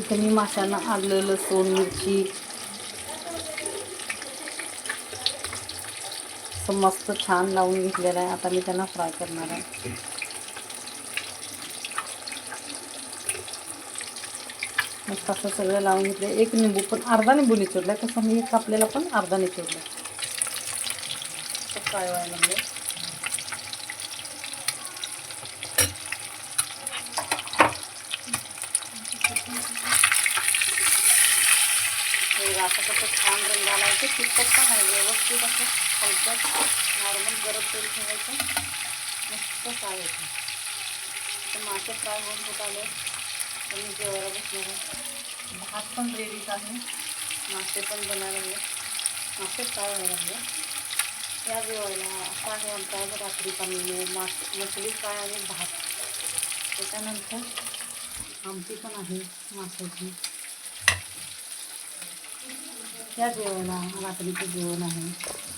इथं मी माशांना आलं लसूण मिरची. असं मस्त छान लावून घेतलेलं आहे. आता मी त्यांना फ्राय करणार आहे. मस्त असं सगळं लावून घेतलं एक निंबू पण अर्धा निंबू निचोडला तसं मी कापलेला पण अर्धा निचोडला फ्राय व्हायला हे छान रंग आला आहे तिखट पण नाही व्यवस्थित असं हलकं नॉर्मल गरम तेल ठेवायचं मस्त फ्राय होतं तर मासे फ्राय होऊन होत आले तर मी जेवायला बसणार भात पण रेडीच आहे मासे पण बनायला मासे फ्राय व्हायला लागले या जेवायला आहे आमचा आज रात्रीचा मास मछली फ्राय आणि भात त्याच्यानंतर आमटी पण आहे माशाची या जेवणा रात्रीचं जेवण आहे